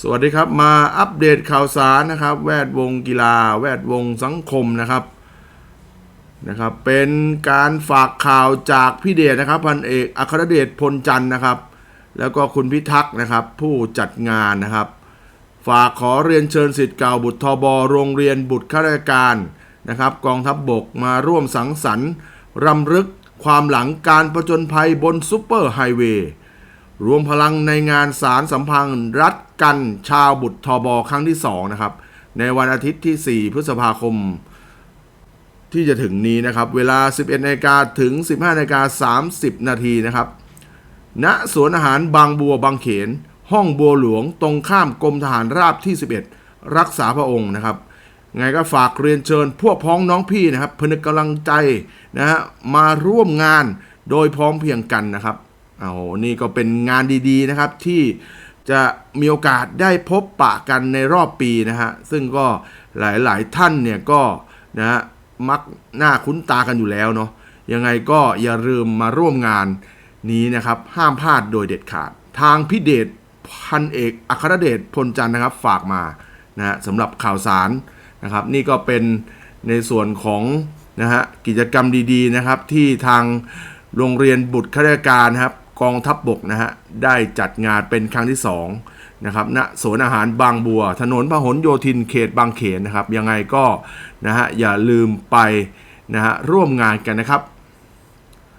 สวัสดีครับมาอัปเดตข่าวสารนะครับ แวดวงกีฬา แวดวงสังคมนะครับนะครับ เป็นการฝากข่าวจากพี่เดชนะครับพันเอกอัครเดชพลจันทร์นะครับ แล้วก็คุณพิทักษ์นะครับ ผู้จัดงานนะครับ ฝากขอเรียนเชิญสิทธิ์เก่าบุตรทบโรงเรียนบุตรข้าราชการนะครับ กองทัพบบกมาร่วมสังสรรค์รำลึกความหลังการประจนภัยบนซูเปอร์ไฮเวย์ รวมพลังในงานสารสัมพันธ์รัฐกันชาวบุตรทบครั้งที่ 2 นะครับ ในวันอาทิตย์ที่ 4 พฤษภาคม ที่จะถึงนี้นะครับ เวลา 11นาฬิกาถึง 15นาฬิกา30 นาทีนะครับ ณสวนอาหารบางบัวบางเขน ห้องบัวหลวงตรงข้ามกรมทหารราบที่ 11 รักษาพระองค์นะครับไงก็ฝากเรียนเชิญพวกพ้องน้องพี่นะครับพนึกกำลังใจนะฮะมาร่วมงานโดยพร้อมเพียงกันนะครับ เอานี่ก็เป็นงานดีๆนะครับที่จะมีโอกาสได้พบปะกันในรอบปีนะฮะซึ่งก็หลายๆท่านเนี่ยก็นะฮะมักหน้าคุ้นตากันอยู่แล้วเนาะยังไงก็อย่าลืมมาร่วมงานนี้นะครับ ห้ามพลาดโดยเด็ดขาด ทางพิเดชพันเอกอัครเดชพลจันทร์นะครับฝากมานะฮะสำหรับข่าวสารนะครับ นี่ก็เป็นในส่วนของนะฮะกิจกรรมดีๆนะครับที่ทางโรงเรียนบุตรข้าราชการครับ กองทัพบบกนะฮะได้จัดงานเป็นครั้งที่2นะครับณสวนอาหารบางบัว ถนนพหลโยธินเขตบางเขนนะครับยังไงก็นะฮะอย่าลืมไปนะฮะร่วมงานกันนะครับ